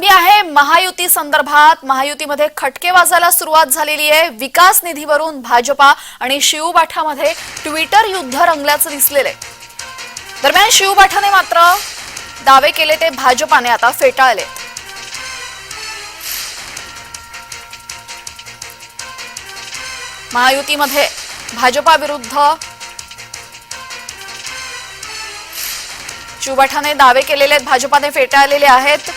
बातमी आहे महायुती संदर्भात. महायुतीमध्ये खटके वाजायला सुरुवात झालेली आहे. विकास निधीवरून भाजपा आणि शिवबाठामध्ये ट्विटर युद्ध रंगल्याचं दिसलेलं आहे. दरम्यान शिवबाठाने मात्र दावे केले ते भाजपाने आता फेटाळले. महायुतीमध्ये भाजपा विरुद्ध शिवबाठाने दावे केलेले आहेत भाजपाने फेटाळलेले आहेत.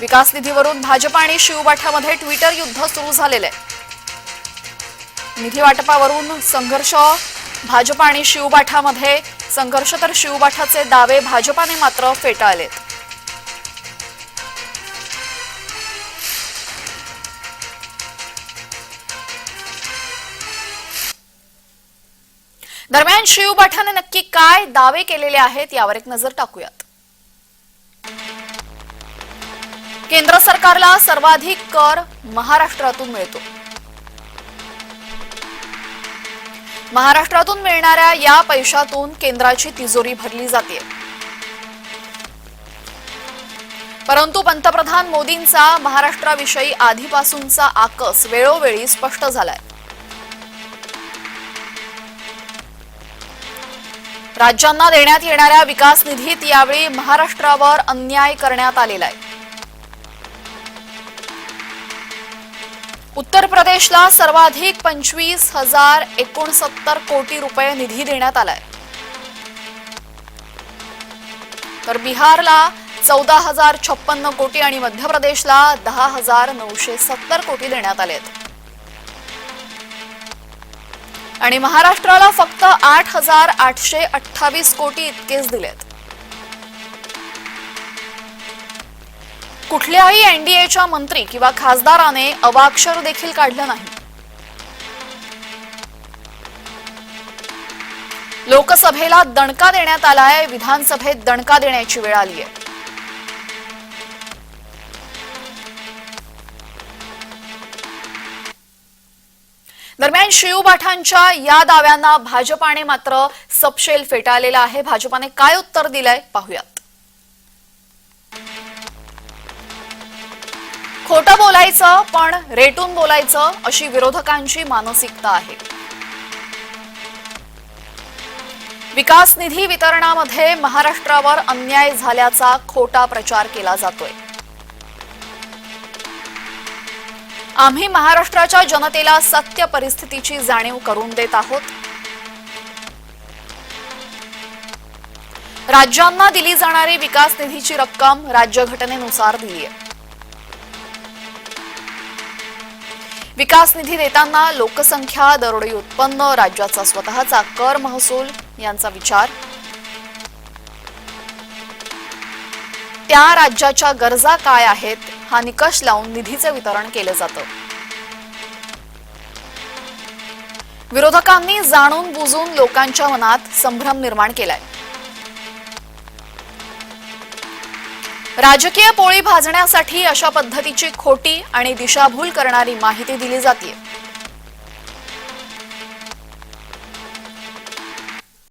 विकास निधीवरून भाजपा आणि शिवबाठामध्ये ट्विटर युद्ध सुरू झालेलं. आहे निधी वाटपावरून संघर्ष भाजप आणि शिवबाठामध्ये संघर्ष तर शिवबाठाचे दावे भाजपाने मात्र फेटाळलेत. दरम्यान शिवबाठाने नक्की काय दावे केलेले आहेत यावर एक नजर टाकूयात. केंद्र सरकारला सर्वाधिक कर महाराष्ट्रातून मिळतो. महाराष्ट्रातून मिळणाऱ्या या पैशातून केंद्राची तिजोरी भरली जाते. परंतु पंतप्रधान मोदींचा महाराष्ट्राविषयी आधीपासूनचा आकस वेळोवेळी स्पष्ट झालाय. राज्यांना देण्यात येणाऱ्या विकास निधीत यावेळी महाराष्ट्रावर अन्याय करण्यात आलेला आहे. उत्तर प्रदेशला सर्वाधिक पंचवीस हजार एकोणसत्तर कोटी रुपये निधी देण्यात आलाय. तर बिहारला चौदा हजार छप्पन्न कोटी आणि मध्य प्रदेशला दहा हजार नऊशे सत्तर कोटी देण्यात आलेत. आणि महाराष्ट्राला फक्त आठ हजार आठशे अठ्ठावीस कोटी इतकेच दिलेत. कुठल्याही एनडीएच्या मंत्री किंवा खासदाराने अवाक्षर देखील काढलं नाही. लोकसभेला दणका देण्यात आलाय विधानसभेत दणका देण्याची वेळ आली आहे दरम्यान शिवबाठांच्या या दाव्यांना भाजपाने मात्र सपशेल फेटाळलेला आहे. भाजपाने काय उत्तर दिलंय पाहूयात. खोटं बोलायचं पण रेटून बोलायचं अशी विरोधकांची मानसिकता आहे. विकास निधी वितरणामध्ये महाराष्ट्रावर अन्याय झाल्याचा खोटा प्रचार केला जातोय. आम्ही महाराष्ट्राच्या जनतेला सत्य परिस्थितीची जाणीव करून देत आहोत. राज्यांना दिली जाणारी विकास निधीची रक्कम राज्यघटनेनुसार दिली आहे विकास निधी देताना लोकसंख्या दरोडी उत्पन्न राज्याचा स्वतःचा कर महसूल यांचा विचार. त्या राज्याच्या गरजा काय आहेत हा निकष लावून निधीचे वितरण केलं जातं. विरोधकांनी जाणून बुजून लोकांच्या मनात संभ्रम निर्माण केलाय. राजकीय पोळी भाजण्यासाठी अशा पद्धतीची खोटी आणि दिशाभूल करणारी माहिती दिली जाते